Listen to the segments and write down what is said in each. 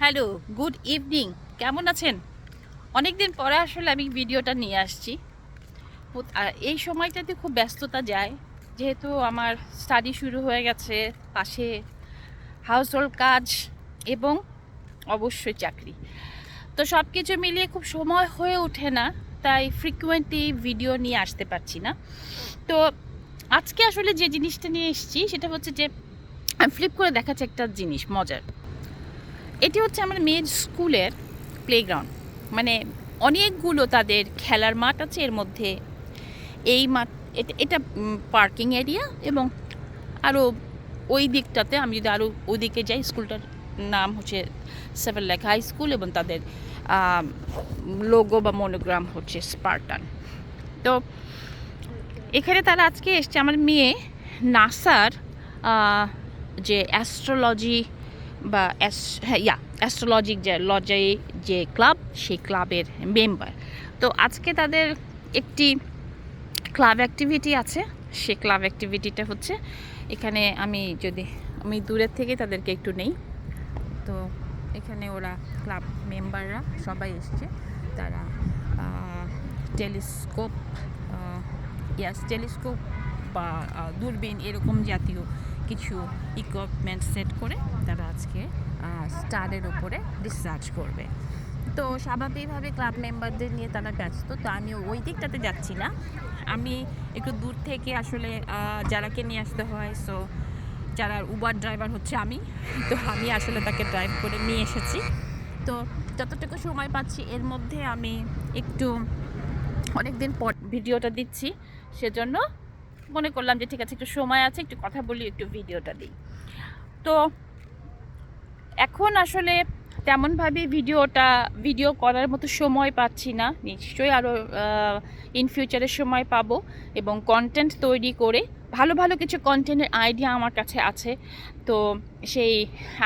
Hello, good evening. কেমন আছেন? অনেক দিন পরে আসলে আমি ভিডিওটা নিয়ে আসছি। এই সময়টাতে খুব ব্যস্ততা যায়। যেহেতু আমার স্টাডি শুরু হয়ে গেছে, পাশে হাউস হোল্ড কাজ এবং অবশ্যই চাকরি। তো সব কিছু মিলিয়ে খুব সময় হয়ে ওঠে না, তাই ফ্রিকুয়েন্টলি ভিডিও নিয়ে আসতে পারছি না। তো আজকে আসলে যে জিনিসটা নিয়ে এসেছি, সেটা হচ্ছে যে ফ্লিপ করে দেখাচ্ছি একটা জিনিস, মজার। এটি হচ্ছে আমার মেয়ের স্কুলের প্লেগ্রাউন্ড মানে অনেকগুলো তাদের খেলার মাঠ আছে এর মধ্যে। এই মাঠ, এটা এটা পার্কিং এরিয়া এবং আরও ওই দিকটাতে আমি যদি আরও ওই দিকে যাই, স্কুলটার নাম হচ্ছে সেভেন লেক হাই স্কুল এবং তাদের লোগো বা মনোগ্রাম হচ্ছে স্পার্টান তো এখানে তারা আজকে এসছে, আমার মেয়ে নাসার যে অ্যাস্ট্রোলজি বা হ্যাঁ ইয়া অ্যাস্ট্রোলজিক যে লজি যে ক্লাব সেই ক্লাবের মেম্বার তো আজকে তাদের একটি ক্লাব অ্যাক্টিভিটি আছে। সে ক্লাব অ্যাক্টিভিটিটা হচ্ছে, এখানে আমি যদি, আমি দূরের থেকে তাদেরকে একটু নেই। তো এখানে ওরা ক্লাব মেম্বাররা সবাই এসছে। তারা টেলিস্কোপ ইয়াস টেলিস্কোপ বা দূরবীন এরকম জাতীয় কিছু ইকুইপমেন্ট সেট করে তারা আজকে স্টারের উপরে রিসার্চ করবে। তো স্বাভাবিকভাবে ক্লাব মেম্বারদের নিয়ে তারা ব্যস্ত, তো আমি ওই দিকটাতে যাচ্ছি না। আমি একটু দূর থেকে আসলে যারাকে নিয়ে আসতে হয় সো যারা উবার ড্রাইভার হচ্ছে আমি, তো আমি আসলে তাকে ড্রাইভ করে নিয়ে এসেছি। তো যতটুকু সময় পাচ্ছি, এর মধ্যে আমি একটু অনেক দিন পর ভিডিওটা দিচ্ছি, সেজন্য মনে করলাম যে ঠিক আছে, একটু সময় আছে, একটু কথা বলি, একটু ভিডিওটা দিই। তো এখন আসলে তেমনভাবে ভিডিওটা, ভিডিও করার মতো সময় পাচ্ছি না। নিশ্চয়ই আরও ইন ফিউচারে সময় পাবো এবং কন্টেন্ট তৈরি করে ভালো ভালো কিছু কন্টেন্টের আইডিয়া আমার কাছে আছে। তো সেই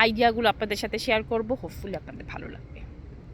আইডিয়াগুলো আপনাদের সাথে শেয়ার করব। হোপফুলি আপনাদের ভালো লাগবে।